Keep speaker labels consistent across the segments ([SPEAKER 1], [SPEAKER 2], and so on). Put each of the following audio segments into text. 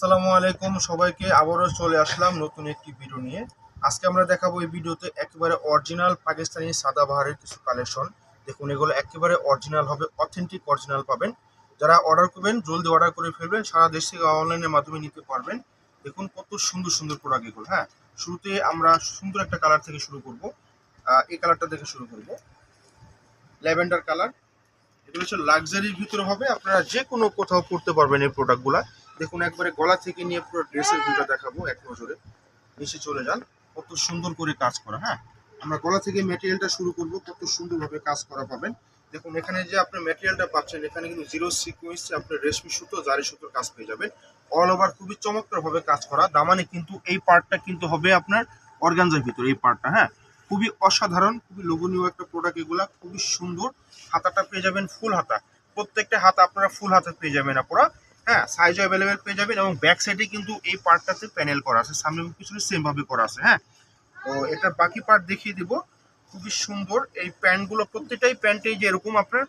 [SPEAKER 1] আসসালামু আলাইকুম, সবাইকে আবারও চলে আসলাম নতুন একটি ভিডিও নিয়ে। আজকে আমরা দেখাবো এই ভিডিওতে একেবারে অরিজিনাল পাকিস্তানি সাদাবাহারের কিছু কালেকশন দেখুন, এগুলো একেবারে অরিজিনাল হবে অথেন্টিক অরিজিনাল পাবেন। যারা অর্ডার করবেন, জলদি অর্ডার করে ফেলবেন, সারা দেশ থেকে অনলাইনের মাধ্যমে নিতে পারবেন। দেখুন, কত সুন্দর সুন্দর প্রোডাক্ট এগুলো হ্যাঁ? শুরুতে আমরা সুন্দর একটা কালার থেকে শুরু করব। এই কালারটা থেকে শুরু করব। ল্যাভেন্ডার কালার এগুলো হচ্ছে লাক্সারির ভিতরে হবে, আপনারা যে কোনো কোথাও পড়তে পারবেন এই প্রোডাক্টগুলা দেখুন, একবারে গলা থেকে নিয়ে পুরো ড্রেসের ভিউটা দেখাবো, এক নজরে। নিচে চলে যান। কত সুন্দর করে কাজ করা হ্যাঁ? আমরা গলা থেকে মেটেরিয়ালটা শুরু করব, কত সুন্দরভাবে কাজ করা পাবেন। দেখুন, এখানে যে আপনি মেটেরিয়ালটা পাচ্ছেন, এখানে কিন্তু জিরো সিকোয়েন্সে আপনি রেশমি সুতো, জারি সুতোর কাজ পেয়ে যাবেন। অল ওভার খুবই চমৎকারভাবে কাজ করা। দামানে কিন্তু এই পার্টটা কিন্তু হবে আপনার অর্গানজার ভিতরে, এই পার্টটা হ্যাঁ? খুবই অসাধারণ, খুবই লোভনীয় একটা প্রোডাক্ট এগুলা, খুবই সুন্দর। হাতাটা পেয়ে যাবেন ফুল হাতা। প্রত্যেকটা হাতা আপনারা ফুল হাতা পেয়ে যাবেন আপনারা হ্যাঁ সাইজ অ্যাভেলেবেল পেয়ে যাবেন এবং ব্যাক সাইডে কিন্তু এই পার্টটাতে প্যানেল করা আছে। সামনে এবং পিছনে সেম ভাবে করা আছে হ্যাঁ? তো এটা বাকি পার্ট দেখিয়ে দিব। খুবই সুন্দর এই প্যান্টগুলো প্রত্যেকটাই প্যান্টে যে এরকম আপনার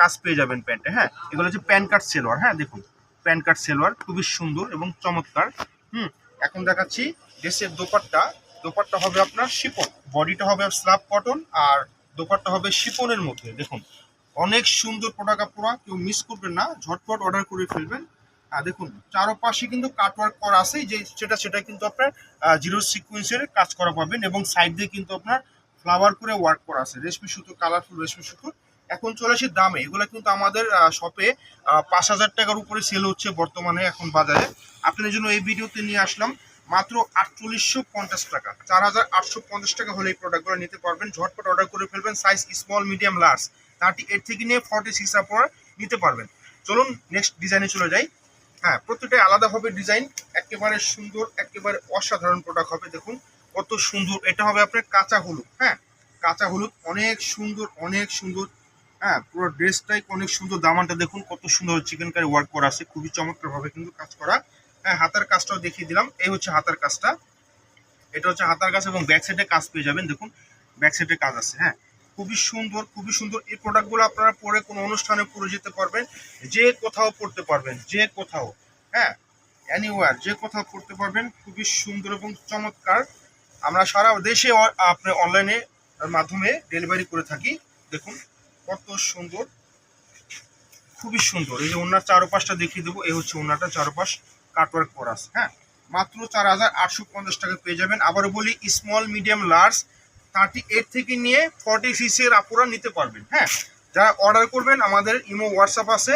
[SPEAKER 1] কাজ পেয়ে যাবেন প্যান্টে হ্যাঁ? এগুলো হচ্ছে প্যান কার্ড সেলোয়ার হ্যাঁ? দেখুন প্যান কার্ড সেলোয়ার খুবই সুন্দর এবং চমৎকার, হুম? এখন দেখাচ্ছি ড্রেসের দোপাট্টা। দোপাট্টা হবে আপনার শিপন বডিটা হবে স্ল্যাব কটন আর দোপাট্টা হবে শিপনের মধ্যে। দেখুন, অনেক সুন্দর প্রোডাক্ট আপনারা কেউ মিস করবেন না। ঝটপট অর্ডার করে ফেলবেন। দেখুন, চারোপাশে কিন্তু কাটওয়ার্ক করা আছে, যে সেটা সেটা কিন্তু আপনার জিরো সিকুয়েন্সের কাজ করা পাবেন এবং সাইড দিয়ে কিন্তু আপনার ফ্লাওয়ার করে ওয়ার্ক করা আছে, রেশমি সুতো কালারফুল রেশমি সুতো। এখন চলে আসি দামে, এগুলো কিন্তু আমাদের শপে পাঁচ হাজার টাকার উপরে সেল হচ্ছে বর্তমানে, এখন বাজারে। আপনাদের জন্য এই ভিডিওতে নিয়ে আসলাম মাত্র আটচল্লিশশো পঞ্চাশ টাকা। চার হাজার আটশো পঞ্চাশ টাকা হলে এই প্রোডাক্টগুলো নিতে পারবেন। ঝটপট অর্ডার করে ফেলবেন size small medium large thirty eight থেকে নিয়ে ফর্টি সিক্স আপনারা নিতে পারবেন। চলুন নেক্সট ডিজাইনে চলে যাই। হ্যাঁ প্রতিটা আলাদা হবে ডিজাইন একেবারে সুন্দর, একেবারে অসাধারণ প্রোডাক্ট হবে, দেখুন কত সুন্দর। এটা হবে আপনার কাঁচা হলুদ হ্যাঁ? কাঁচা হলুদ, অনেক সুন্দর অনেক সুন্দর হ্যাঁ? পুরো ড্রেসটাই অনেক সুন্দর, দামানটা দেখুন কত সুন্দর চিকেন কারি ওয়ার্ক করা আছে, খুবই চমৎকারভাবে কিন্তু কাজ করা। হ্যাঁ হাতার কাজটাও দেখিয়ে দিলাম। এই হচ্ছে হাতার কাজটা। এটা হচ্ছে হাতার কাজ এবং ব্যাক সাইডে কাজ পেয়ে যাবেন, দেখুন। ব্যাক সাইডে কাজ আছে হ্যাঁ? খুবই সুন্দর খুবই সুন্দর। এই প্রোডাক্টগুলো আপনারা পরে কোনো অনুষ্ঠানে পরে যেতে পারবেন, যে কোথাও পড়তে পারবেন, যে কোথাও হ্যাঁ? অ্যানিওয়ার যে কোথাও পড়তে পারবেন, খুবই সুন্দর এবং চমৎকার। আমরা সারা দেশে আপনি অনলাইনে মাধ্যমে ডেলিভারি করে থাকি। দেখুন, কত সুন্দর, খুবই সুন্দর। এই যে ওনার চারপাশটা দেখিয়ে দেবো, এই হচ্ছে ওনারটা চারপাশ কাটওয়ার্ক করা হ্যাঁ? মাত্র চার হাজার আটশো পঞ্চাশ টাকা পেয়ে যাবেন। আবারও বলি small medium large thirty eight থেকে নিয়ে ফর্টি সিক্সের আপুরা নিতে পারবেন হ্যাঁ? যারা অর্ডার করবেন, আমাদের ইমো হোয়াটসঅ্যাপ আছে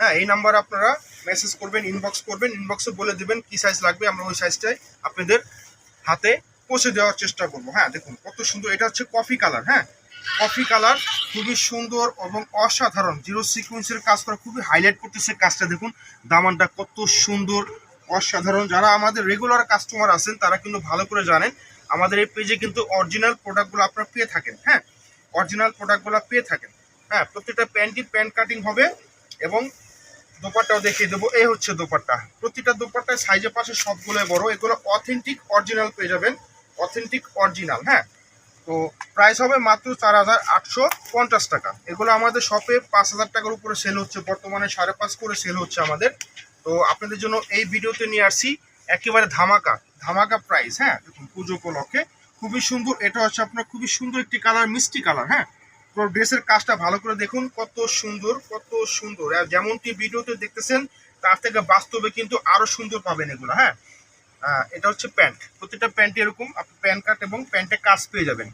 [SPEAKER 1] হ্যাঁ? এই নাম্বার আপনারা মেসেজ করবেন ইনবক্স করবেন ইনবক্সে বলে দেবেন কি সাইজ লাগবে, আমরা ওই সাইজটাই আপনাদের হাতে পৌঁছে দেওয়ার চেষ্টা করব হ্যাঁ? দেখুন, কত সুন্দর, এটা হচ্ছে কফি কালার হ্যাঁ? কফি কালার খুবই সুন্দর এবং অসাধারণ জিরো সিকুয়েন্সের কাজ করা, খুবই হাইলাইট করতেছে কাজটা, দেখুন, দামানটা কত সুন্দর, অসাধারণ, যারা আমাদের রেগুলার কাস্টমার আছেন, তারা কিন্তু ভালো করে জানেন আমাদের এই পেজে কিন্তু অরিজিনাল প্রোডাক্টগুলো আপনারা পেয়ে থাকেন হ্যাঁ? অরিজিনাল প্রোডাক্টগুলো পেয়ে থাকেন হ্যাঁ? প্রত্যেকটা প্যান্টই প্যান্ট কাটিং হবে এবং দোপাট্টাও দেখিয়ে দেবো। এই হচ্ছে দোপাট্টা। প্রতিটা দোপাট্টায় সাইজে পাশে সবগুলো বড়, এগুলো অথেন্টিক অরিজিনাল পেয়ে যাবেন। অথেন্টিক অরিজিনাল হ্যাঁ? তো প্রাইস হবে মাত্র চার হাজার আটশো পঞ্চাশ টাকা। এগুলো আমাদের শপে পাঁচ হাজার টাকার উপরে সেল হচ্ছে, বর্তমানে সাড়ে পাঁচ করে সেল হচ্ছে আমাদের। তো আপনাদের জন্য এই ভিডিওতে নিয়ে আসছি। একেবারে ধামাকা। ধামাকা প্রাইস হ্যাঁ? দেখুন, পুজো উপলক্ষে। খুবই সুন্দর, এটা হচ্ছে আপনার খুবই সুন্দর একটি কালার মিষ্টি কালার হ্যাঁ? পুরো ড্রেসের কাজটা ভালো করে দেখুন, কত সুন্দর কত সুন্দর। যেমনটি ভিডিওতে দেখতেছেন, তার থেকে বাস্তবে কিন্তু আরও সুন্দর পাবেন এগুলো হ্যাঁ? এটা হচ্ছে প্যান্ট প্রতিটা প্যান্ট এরকম, আপনি প্যান্ট কাট এবং প্যান্টে কাজ পেয়ে যাবেন।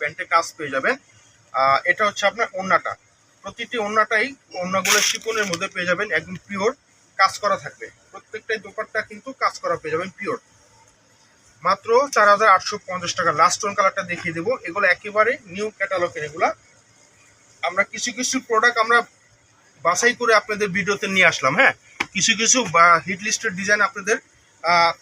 [SPEAKER 1] প্যান্টে কাজ পেয়ে যাবেন। এটা হচ্ছে আপনার ওন্নাটা। প্রতিটি ওন্নাটাই ওন্নাগুলো শিপনের মধ্যে পেয়ে যাবেন, একদম পিওর কাজ করা থাকবে। প্রত্যেকটাই দোপাট্টা কিন্তু কাজ করা পেয়ে যাবেন পিওর। মাত্র চার হাজার আটশো পঞ্চাশ টাকা। লাস্ট ওয়ান কালারটা দেখিয়ে দেবো। এগুলো একেবারে নিউ ক্যাটালগের এগুলা। আমরা কিছু কিছু প্রোডাক্ট আমরা বাছাই করে আপনাদের ভিডিওতে নিয়ে আসলাম হ্যাঁ? কিছু কিছু হিট লিস্টের ডিজাইন আপনাদের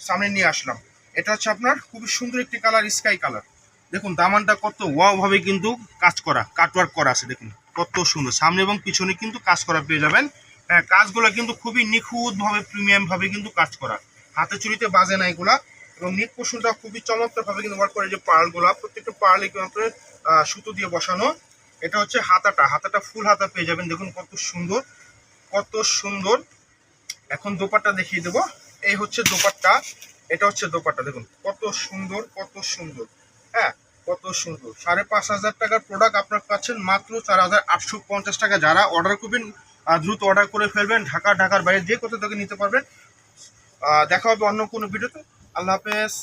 [SPEAKER 1] সামনে নিয়ে আসলাম। এটা হচ্ছে আপনার খুবই সুন্দর একটি কালার স্কাই কালার দেখুন, দামানটা কত ওয়াও ভাবে কিন্তু কাজ করা কাটওয়ার্ক করা আছে, দেখুন। কত সুন্দর। সামনে এবং পিছনে কিন্তু কাজ করা পেয়ে যাবেন হ্যাঁ কাজগুলো কিন্তু খুবই নিখুঁতভাবে প্রিমিয়াম ভাবে কিন্তু কাজ করা। হাতে চুরিতে বাজে না এগুলা। এবং নিক পোষণটা খুবই চমৎকার ভাবে কিন্তু ওয়ার্ক করে যে পার্লগুলো প্রত্যেকটা পার্ল কিন্তু সুতো দিয়ে বসানো। এটা হচ্ছে হাতাটা। হাতাটা ফুল হাতা পেয়ে যাবেন। দেখুন কত সুন্দর কত সুন্দর। এখন দোপাট্টা দেখিয়ে দেবো। এই হচ্ছে দোপাট্টা। এটা হচ্ছে দোপাট্টা। দেখুন কত সুন্দর কত সুন্দর। হ্যাঁ কত সুন্দর। সাড়ে পাঁচ হাজার টাকার প্রোডাক্ট আপনার পাচ্ছেন মাত্র চার হাজার আটশো পঞ্চাশ টাকা। যারা অর্ডার করবেন দ্রুত অর্ডার করে ফেলবেন, ঢাকা, ঢাকার বাইরে যে কোথাও থেকে নিতে পারবেন। দেখা হবে অন্য কোনো ভিডিওতে আল্লাহ হাফেজ।